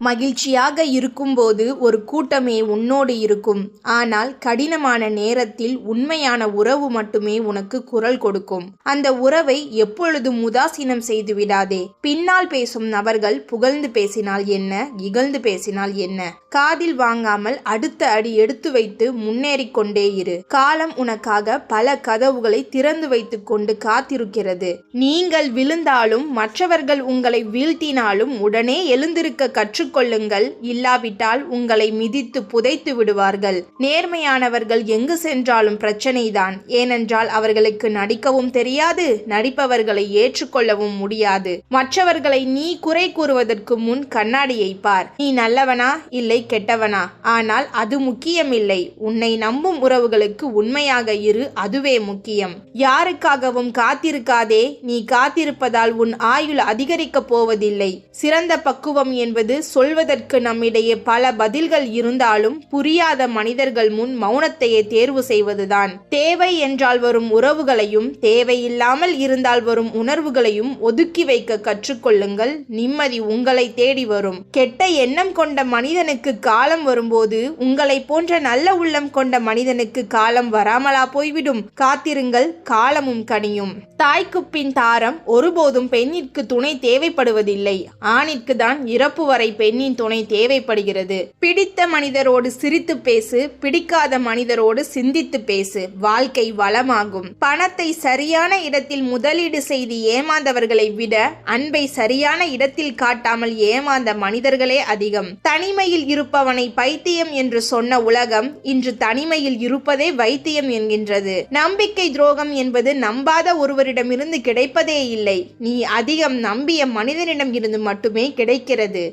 மகிழ்ச்சியாக இருக்கும்போது ஒரு கூட்டமே உன்னோடு இருக்கும். ஆனால் கடினமான நேரத்தில் உண்மையான உறவு மட்டுமே உனக்கு குரல் கொடுக்கும். அந்த உறவை எப்பொழுதும் உதாசீனம் செய்து விடாதே. பின்னால் பேசும் நபர்கள் புகழ்ந்து பேசினால் என்ன? இகழ்ந்து பேசினால் என்ன? காதில் வாங்காமல் அடுத்த அடி எடுத்து வைத்து முன்னேறிக்கொண்டே இரு. காலம் உனக்காக பல கதவுகளை திறந்து வைத்துக் கொண்டு காத்திருக்கிறது. நீங்கள் விழுந்தாலும் மற்றவர்கள் உங்களை வீழ்த்தினாலும் உடனே எழுந்திருக்க ஏற்றுக்கொள்ளுங்கள். இல்லாவிட்டால் உங்களை மிதித்து புதைத்து விடுவார்கள். நேர்மையானவர்கள் எங்கு சென்றாலும் பிரச்சனைதான். ஏனென்றால் அவர்களுக்கு நடிக்கவும் தெரியாது நடிப்பவர்களை ஏற்றுக்கொள்ளவும் முடியாது. மற்றவர்களை நீ குறை கூறுவதற்கு முன் கண்ணாடியை பார் நீ நல்லவனா? இல்லை கெட்டவனா? ஆனால் அது முக்கியமில்லை. உன்னை நம்பும் உறவுகளுக்கு உண்மையாக இரு அதுவே முக்கியம். யாருக்காகவும் காத்திருக்காதே. நீ காத்திருப்பதால் உன் ஆயுள் அதிகரிக்கப் போவதில்லை. சிறந்த பக்குவம் என்பது சொல்வதற்கு நம்மிடையே பல பதில்கள் இருந்தாலும் புரியாத மனிதர்கள் முன் மௌனத்தையே தேர்வு செய்வதுதான். தேவை என்றால் வரும் உறவுகளையும் தேவையில்லாமல் இருந்தால் வரும் உணர்வுகளையும் ஒதுக்கி வைக்க கற்றுக்கொள்ளுங்கள். நிம்மதி உங்களை தேடி வரும். கெட்ட எண்ணம் கொண்ட மனிதனுக்கு காலம் வரும்போது உங்களை போன்ற நல்ல உள்ளம் கொண்ட மனிதனுக்கு காலம் வராமலா போய்விடும். காத்திருங்கள் காலமும் கனியும். தாய்க்கு பின் தாரம் ஒருபோதும் பெண்ணிற்கு துணை தேவைப்படுவதில்லை. ஆணிற்கு தான் இறப்பு வரை பெண்ணின் துணை தேவைப்படுகிறது. பிடித்த மனிதரோடு சிரித்து பேசு பிடிக்காத மனிதரோடு சிந்தித்து பேசு வாழ்க்கை வளமாகும். பணத்தை சரியான இடத்தில் முதலீடு செய்து ஏமாந்தவர்களை விட அன்பை சரியான இடத்தில் காட்டாமல் ஏமாந்த மனிதர்களே அதிகம். தனிமையில் இருப்பவனை பைத்தியம் என்று சொன்ன உலகம் இன்று தனிமையில் இருப்பதே வைத்தியம் என்கின்றது. நம்பிக்கை துரோகம் என்பது நம்பாத ஒருவரிடமிருந்து கிடைப்பதே இல்லை. நீ அதிகம் நம்பிய மனிதனிடம் இருந்து மட்டுமே கிடைக்கிறது.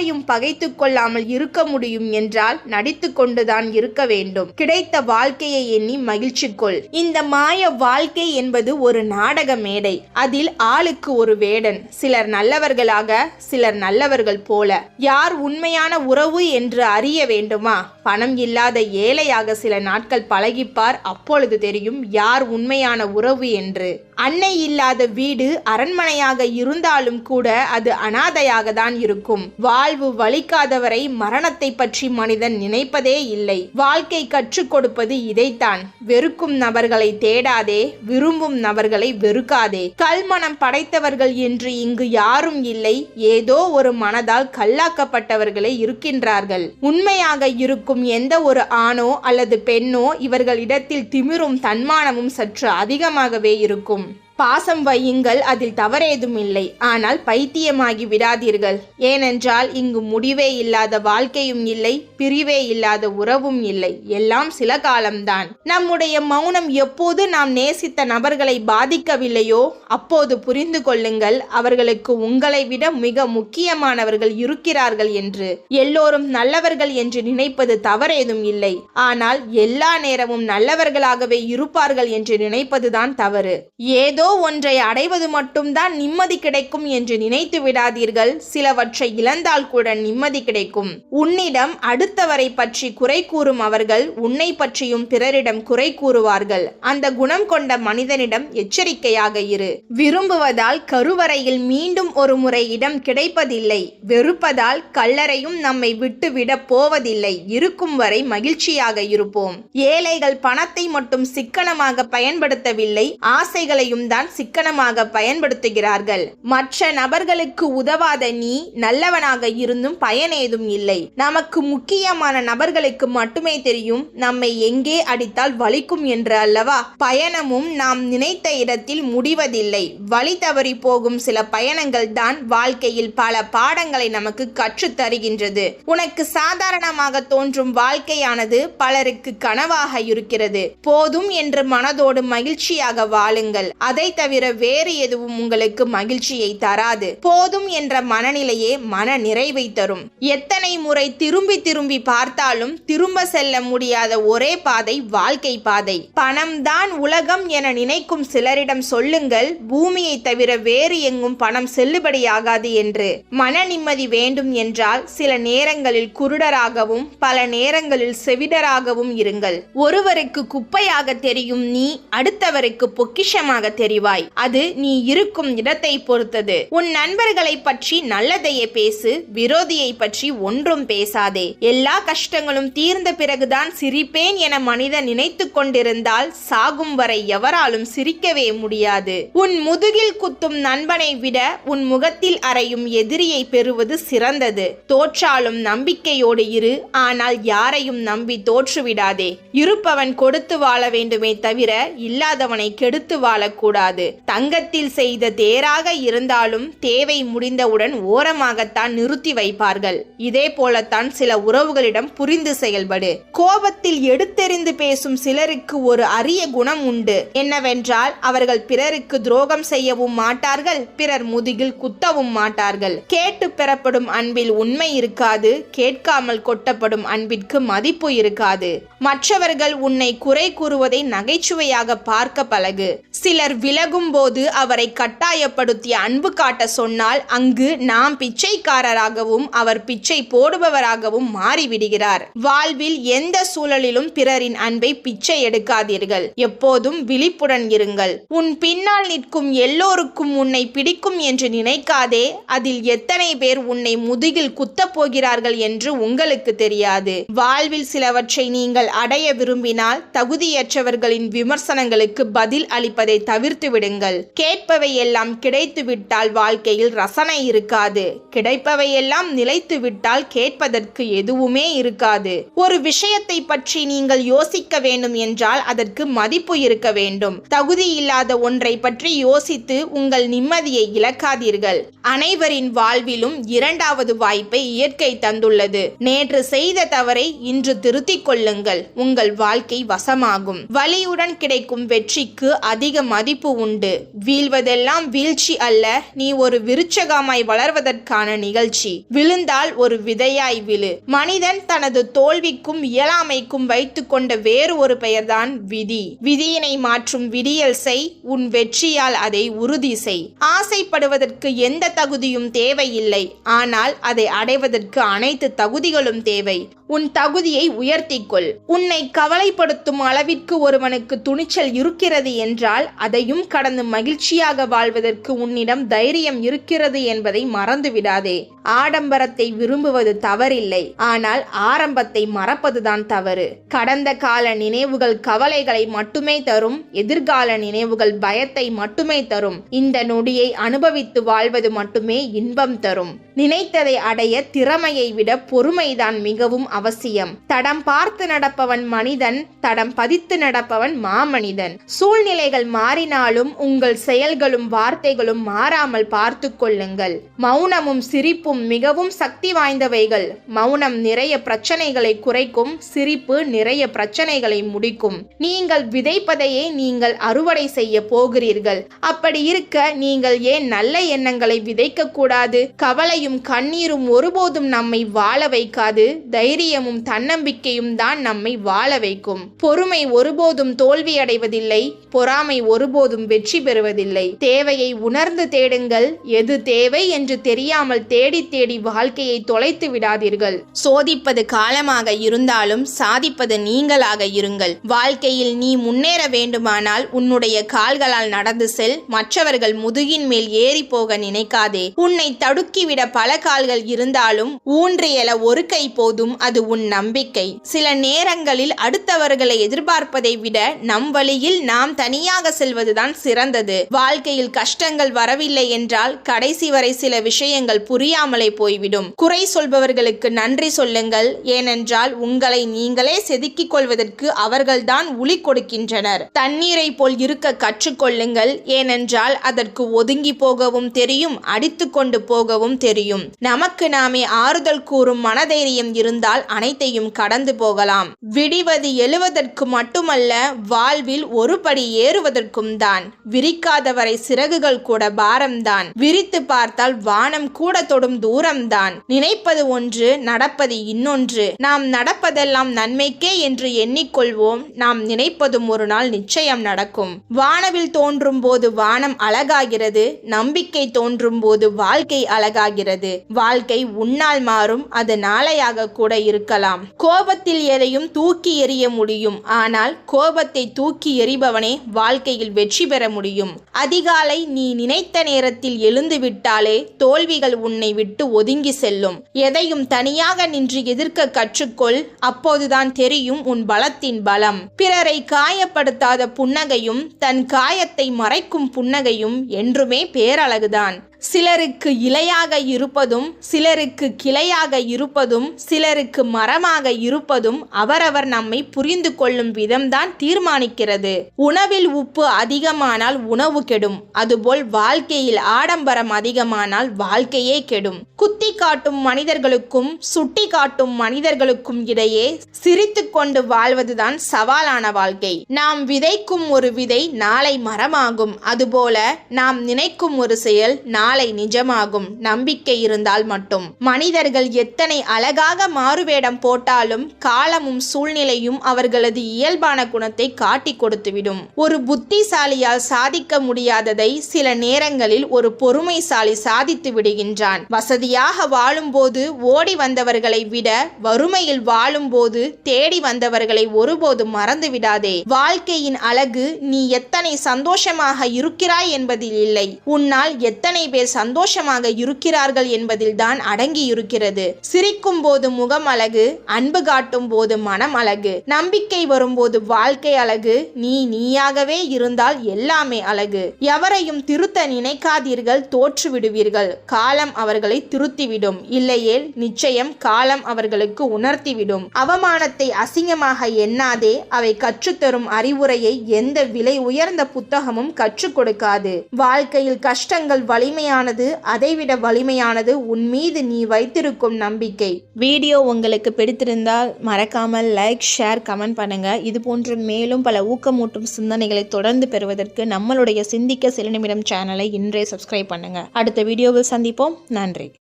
யாரையும் பகைத்து கொள்ளாமல் இருக்க முடியும் என்றால் நடித்து கொண்டுதான் இருக்க வேண்டும். கிடைத்த வாழ்க்கையை எண்ணி மகிழ்ச்சி கொள். இந்த மாய வாழ்க்கை என்பது ஒரு நாடக மேடை. அதில் ஆளுக்கு ஒரு வேடன். சிலர் நல்லவர்களாக சிலர் நல்லவர்கள் போல. யார் உண்மையான உறவு என்று அறிய வேண்டுமா? பணம் இல்லாத ஏழையாக சில நாட்கள் பழகிப்பார். அப்பொழுது தெரியும் யார் உண்மையான உறவு என்று. அன்னை இல்லாத வீடு அரண்மனையாக இருந்தாலும் கூட அது அனாதையாக தான் இருக்கும். வாழ்வு வலிக்காதவரை மரணத்தை பற்றி மனிதன் நினைப்பதே இல்லை. வாழ்க்கை கற்றுக் கொடுப்பது இதைத்தான். வெறுக்கும் நபர்களை தேடாதே விரும்பும் நபர்களை வெறுக்காதே. கல்மனம் படைத்தவர்கள் என்று இங்கு யாரும் இல்லை. ஏதோ ஒரு மனதால் கல்லாக்கப்பட்டவர்களே இருக்கின்றார்கள். உண்மையாக இருக்கும் எந்த ஒரு ஆணோ அல்லது பெண்ணோ இவர்களிடத்தில் திமிரும் தன்மானமும் சற்று அதிகமாகவே இருக்கும். பாசம் வையுங்கள் அதில் தவறேதும் இல்லை ஆனால் பைத்தியமாகி விடாதீர்கள். ஏனென்றால் இங்கு முடிவே இல்லாத வாழ்க்கையும் இல்லை பிரிவே இல்லாத உறவும் இல்லை. எல்லாம் சில காலம்தான். நம்முடைய மௌனம் எப்போது நாம் நேசித்த நபர்களை பாதிக்கவில்லையோ அப்போது புரிந்து கொள்ளுங்கள் அவர்களுக்கு உங்களை விட மிக முக்கியமானவர்கள் இருக்கிறார்கள் என்று. எல்லோரும் நல்லவர்கள் என்று நினைப்பது தவறேதும் இல்லை. ஆனால் எல்லா நேரமும் நல்லவர்களாகவே இருப்பார்கள் என்று நினைப்பதுதான் தவறு. ஏதோ ஒன்றை அடைவது மட்டும்தான் நிம்மதி கிடைக்கும் என்று நினைத்து விடாதீர்கள். சிலவற்றை இழந்தால் கூட நிம்மதி கிடைக்கும். உன்னிடம் அடுத்தவரை பற்றி குறை கூறும் அவர்கள் உன்னை பற்றியும் பிறரிடம் குறை கூறுவார்கள். அந்த குணம் கொண்ட மனிதனிடம் எச்சரிக்கையாக இரு. விரும்புவதால் கருவறையில் மீண்டும் ஒரு முறை இடம் கிடைப்பதில்லை. வெறுப்பதால் கல்லறையும் நம்மை விட்டுவிட போவதில்லை. இருக்கும் வரை மகிழ்ச்சியாக இருப்போம். ஏழைகள் பணத்தை மட்டும் சிக்கனமாக பயன்படுத்தவில்லை. ஆசைகளையும் தான் சிக்கனமாக பயன்படுத்துகிறார்கள். மற்ற நபர்களுக்கு உதவாத நீ நல்லவனாக இருந்தும் பயனேதும் இல்லை. நமக்கு முக்கியமான நபர்களுக்கு மட்டுமே தெரியும் நம்மை எங்கே அடித்தால் வலிக்கும் என்று அல்லவா? பயணமும் நாம் நினைத்த இடத்தில் முடிவதில்லை. வழி தவறி போகும் சில பயணங்கள் தான் வாழ்க்கையில் பல பாடங்களை நமக்கு கற்றுத் தருகின்றது. உனக்கு சாதாரணமாக தோன்றும் வாழ்க்கையானது பலருக்கு கனவாக இருக்கிறது. போதும் என்று மனதோடு மகிழ்ச்சியாக வாழுங்கள். அதை தவிர வேறு எதுவும் உங்களுக்கு மகிழ்ச்சியை தராது. போதும் என்ற மனநிலையே மன நிறைவை தரும். எத்தனை முறை திரும்பி திரும்பி பார்த்தாலும் திரும்ப செல்ல முடியாத ஒரே பாதை வாழ்க்கை பாதை. பணம் தான் உலகம் என நினைக்கும் சிலரிடம் சொல்லுங்கள் பூமியை தவிர வேறு எங்கும் பணம் செல்லுபடியாகாது என்று. மன நிம்மதி வேண்டும் என்றால் சில நேரங்களில் குருடராகவும் பல நேரங்களில் செவிடராகவும் இருங்கள். ஒருவருக்கு குப்பையாக தெரியும் நீ அடுத்தவருக்கு பொக்கிஷமாக தெரியும். தெரிவாய் அது நீ இருக்கும் இடத்தை பொறுத்தது. உன் நண்பர்களை பற்றி நல்லதையே பேசு விரோதியை பற்றி ஒன்றும் பேசாதே. எல்லா கஷ்டங்களும் தீர்ந்த பிறகுதான் சிரிப்பேன் என மனிதன் நினைத்து கொண்டிருந்தால் சாகும் வரை எவராலும் சிரிக்கவே முடியாது. உன் முதுகில் குத்தும் நண்பனை விட உன் முகத்தில் அறையும் எதிரியை பெறுவது சிறந்தது. தோற்றாலும் நம்பிக்கையோடு இரு ஆனால் யாரையும் நம்பி தோற்றுவிடாதே. இருப்பவன் கொடுத்து வாழ வேண்டுமே தவிர இல்லாதவனை கெடுத்து வாழக்கூடாது. தங்கத்தில் செய்த தேராக இருந்தாலும் தேவை முடிந்தவுடன் ஓரமாகத்தான் நிறுத்தி வைப்பார்கள். இதே போலத்தான் சில உறவுகளிடம் புரிந்து செயல்படு. கோபத்தில் எடுத்தெறிந்து பேசும் சிலருக்கு ஒரு அரிய குணம் உண்டு. என்னவென்றால் அவர்கள் பிறருக்கு துரோகம் செய்யவும் மாட்டார்கள் பிறர் முதுகில் குத்தவும் மாட்டார்கள். கேட்டு பெறப்படும் அன்பில் உண்மை இருக்காது கேட்காமல் கொட்டப்படும் அன்பிற்கு மதிப்பு இருக்காது. மற்றவர்கள் உன்னை குறை கூறுவதை நகைச்சுவையாக பார்க்க பழகு. சிலர் விலகும்போது அவரை கட்டாயப்படுத்திய அன்பு காட்ட சொன்னால் அங்கு நாம் பிச்சைக்காரராகவும் அவர் பிச்சை போடுபவராகவும் மாறிவிடுகிறார். வாழ்வில் எந்த சூழலிலும் பிறரின் அன்பை பிச்சை எடுக்காதீர்கள். எப்போதும் விழிப்புடன் இருங்கள். உன் பின்னால் நிற்கும் எல்லோருக்கும் உன்னை பிடிக்கும் என்று நினைக்காதே. அதில் எத்தனை பேர் உன்னை முதுகில் குத்தப் போகிறார்கள் என்று உங்களுக்கு தெரியாது. வாழ்வில் சிலவற்றை நீங்கள் அடைய விரும்பினால் தகுதியற்றவர்களின் விமர்சனங்களுக்கு பதில் அளிப்பதை தவிர்த்து விடுங்கள். கேட்பவை எல்லாம் கிடைத்து விட்டால் வாழ்க்கையில் ரசனை இருக்காது. கிடைப்பவை எல்லாம் நிலைத்து விட்டால் கேட்பதற்கு எதுவுமே இருக்காது. ஒரு விஷயத்தை பற்றி நீங்கள் யோசிக்க வேண்டும் என்றால் அதற்கு மதிப்பு இருக்க வேண்டும். தகுதி இல்லாத ஒன்றை பற்றி யோசித்து உங்கள் நிம்மதியை இழக்காதீர்கள். அனைவரின் வாழ்விலும் இரண்டாவது வாய்ப்பை இயற்கை தந்துள்ளது. நேற்று செய்த தவறை இன்று திருத்திக் கொள்ளுங்கள். உங்கள் வாழ்க்கை வசமாகும். வலியுடன் கிடைக்கும் வெற்றிக்கு அதிக மதிப்பு உண்டு. வீழ்வதெல்லாம் வீழ்ச்சி அல்ல நீ ஒரு விருச்சகமாய் வளர்வதற்கான நிகழ்ச்சி. விழுந்தால் ஒரு விதையாய் விழு. மனிதன் தனது தோல்விக்கும் இயலாமைக்கும் வைத்துக்கொண்ட வேறு ஒரு பெயர்தான் விதி. விதியினை மாற்றும் விடியல் செய் உன் வெற்றியால் அதை உறுதி செய். ஆசைப்படுவதற்கு எந்த தகுதியும் தேவையில்லை ஆனால் அதை அடைவதற்கு அனைத்து தகுதிகளும் தேவை. உன் தகுதியை உயர்த்திக்கொள் உன்னை கவலைப்படுத்தும் அளவிற்கு ஒருவனுக்கு துணிச்சல் இருக்கிறது என்றால் அதையும் கடந்து மகிழ்ச்சியாக வாழ்வதற்கு உன்னிடம் தைரியம் இருக்கிறது என்பதை மறந்துவிடாதே. ஆடம்பரத்தை விரும்புவது தவறில்லை. ஆனால் ஆரம்பத்தை மறப்பதுதான் தவறு. கடந்த கால நினைவுகள் கவலைகளை மட்டுமே தரும். எதிர்கால நினைவுகள் பயத்தை மட்டுமே தரும். இந்த நொடியை அனுபவித்து வாழ்வது மட்டுமே இன்பம் தரும். நினைத்ததை அடைய திறமையை விட பொறுமைதான் மிகவும் அவசியம். தடம் பார்த்து நடப்பவன் மனிதன் தடம் பதித்து நடப்பவன் மாமனிதன். சூழ்நிலைகள் மாறினால் மாறினாலும் உங்கள் செயல்களும் வார்த்தைகளும் மாறாமல் பார்த்து கொள்ளுங்கள். மௌனமும் சிரிப்பும் மிகவும் சக்தி வாய்ந்தவைகள். மௌனம் நிறைய பிரச்சனைகளை குறைக்கும் சிரிப்பு நிறைய பிரச்சனைகளை முடிக்கும். நீங்கள் விதைப்பதையே நீங்கள் அறுவடை செய்ய போகிறீர்கள். அப்படி இருக்க நீங்கள் ஏன் நல்ல எண்ணங்களை விதைக்க கூடாது? கவலையும் கண்ணீரும் ஒருபோதும் நம்மை வாழ வைக்காது. தைரியமும் தன்னம்பிக்கையும் தான் நம்மை வாழ வைக்கும். பொறுமை ஒருபோதும் தோல்வியடைவதில்லை. பொறாமை ஒருபோதும் வெற்றி பெறுவதில்லை. தேவையை உணர்ந்து தேடுங்கள். எது தேவை என்று தெரியாமல் தேடி தேடி வாழ்க்கையை தொலைத்து விடாதீர்கள். சோதிப்பது காலமாக இருந்தாலும் சாதிப்பது நீங்களாக இருங்கள். வாழ்க்கையில் நீ முன்னேற வேண்டுமானால் உன்னுடைய கால்களால் நடந்து செல். மற்றவர்கள் முதுகின் மேல் ஏறி போக நினைக்காதே. உன்னை தடுக்கிவிட பல கால்கள் இருந்தாலும் ஊன்றியல எழ ஒரு கை போதும் அது உன் நம்பிக்கை. சில நேரங்களில் அடுத்தவர்களை எதிர்பார்ப்பதை விட நம் வழியில் நாம் தனியாக செல்வதுதான் சிறந்தது. வாழ்க்கையில் கஷ்டங்கள் வரவில்லை என்றால் கடைசி வரை சில விஷயங்கள் புரியாமலே போய்விடும். குறை சொல்பவர்களுக்கு நன்றி சொல்லுங்கள். ஏனென்றால் உங்களை நீங்களே செதுக்கிக் கொள்வதற்கு அவர்கள்தான் உளி கொடுக்கின்றனர். தண்ணீரை போல் இருக்க கற்றுக்கொள்ளுங்கள். ஏனென்றால் அதற்கு ஒதுங்கி போகவும் தெரியும் அடித்து கொண்டு போகவும் தெரியும். நமக்கு நாமே ஆறுதல் கூறும் மனதைரியம் இருந்தால் அனைத்தையும் கடந்து போகலாம். விடிவது எழுவதற்கு மட்டுமல்ல வாழ்வில் ஒரு படி ஏறுவதற்கும் தான். விரிக்காதவரை சிறகுகள் கூட பாரம்தான். விரித்து பார்த்தால் வானம் கூட தொடும் தூரம்தான். நினைப்பது ஒன்று நடப்பது இன்னொன்று. நாம் நடப்பதெல்லாம் நன்மைக்கே என்று எண்ணிக்கொள்வோம். நாம் நினைப்பதும் ஒரு நாள் நிச்சயம் நடக்கும். வானவில் தோன்றும் போது வானம் அழகாகிறது அழகாகிறது. நம்பிக்கை தோன்றும் போது வாழ்க்கை அழகாகிறது. வாழ்க்கை உன்னால் மாறும். அது நாளையாக கூட இருக்கலாம். கோபத்தில் எதையும் தூக்கி எறிய முடியும். ஆனால் கோபத்தை தூக்கி எறிபவனே வாழ்க்கையில் வெற்றி பெற முடியும். அதிகாலை நீ நினைத்த நேரத்தில் எழுந்து விட்டாலே தோல்விகள் உன்னை விட்டு ஒதுங்கி செல்லும். எதையும் தனியாக நின்று எதிர்க்க கற்றுக்கொள். அப்போதுதான் தெரியும் உன் பலத்தின் பலம். பிறரை காயப்படுத்தாத புன்னகையும் தன் காயத்தை மறைக்கும் புன்னகையும் என்றுமே பேரழகுதான். சிலருக்கு இலையாக இருப்பதும் சிலருக்கு கிளையாக இருப்பதும் சிலருக்கு மரமாக இருப்பதும் அவரவர் நம்மை புரிந்து கொள்ளும் விதம்தான் தீர்மானிக்கிறது. உணவில் உப்பு அதிகமானால் உணவு கெடும் அதுபோல் வாழ்க்கையில் ஆடம்பரம் அதிகமானால் வாழ்க்கையே கெடும். குத்தி காட்டும் மனிதர்களுக்கும் சுட்டி காட்டும் மனிதர்களுக்கும் இடையே சிரித்து கொண்டு வாழ்வதுதான் சவாலான வாழ்க்கை. நாம் விதைக்கும் ஒரு விதை நாளை மரமாகும் அதுபோல நாம் நினைக்கும் ஒரு செயல் நாளை நிஜமாகும். நம்பிக்கை இருந்தால் மட்டும். மனிதர்கள் எத்தனை அழகாக மாறுவேடம் போட்டாலும் காலமும் சூழ்நிலையும் அவர்களது இயல்பான குணத்தை காட்டி கொடுத்துவிடும். ஒரு புத்திசாலியால் சாதிக்க முடியாததை சில நேரங்களில் ஒரு பொறுமைசாலி சாதித்து விடுகின்றான். வசதியாக வாழும்போது ஓடி வந்தவர்களை விட வறுமையில் வாழும்போது தேடி வந்தவர்களை ஒருபோதும் மறந்து விடாதே. வாழ்க்கையின் அழகு நீ எத்தனை சந்தோஷமாக இருக்கிறாய் என்பதில் இல்லை. உன்னால் எத்தனை பேர் சந்தோஷமாக இருக்கிறார்கள் என்பதில் தான் அடங்கி இருக்கிறது சிரிக்கும் போது முகம் அழகு அன்பு காட்டும் போது மனம் அழகு நம்பிக்கை வரும்போது வாழ்க்கை அழகு நீ நீயாகவே இருந்தால் எல்லாமே அழகு. எவரையும் திருத்த நினைக்காதீர்கள் தோற்று விடுவீர்கள் காலம் அவர்களை திருத்திவிடும். இல்லையேல் நிச்சயம் காலம் அவர்களுக்கு உணர்த்திவிடும். அவமானத்தை அசிங்கமாக எண்ணாதே அவை கற்றுத்தரும் அறிவுரையை எந்த விலை உயர்ந்த புத்தகமும் கற்றுக் கொடுக்காது. வாழ்க்கையில் கஷ்டங்கள் வலிமையானது அதைவிட வலிமையானது உன் மீது நீ வைத்திருக்கும் நம்பிக்கை. வீடியோ உங்களுக்கு பிடித்திருந்தால் மறக்காமல் லைக் ஷேர் கமெண்ட் பண்ணுங்க. இது போன்ற மேலும் பல ஊக்கமூட்டும் சிந்தனைகளை தொடர்ந்து பெறுவதற்கு நம்மளுடைய சிந்திக்க சில நிமிடம் சேனலை இன்றே சப்ஸ்கிரைப் பண்ணுங்க. அடுத்த வீடியோவில் சந்திப்போம். நன்றி.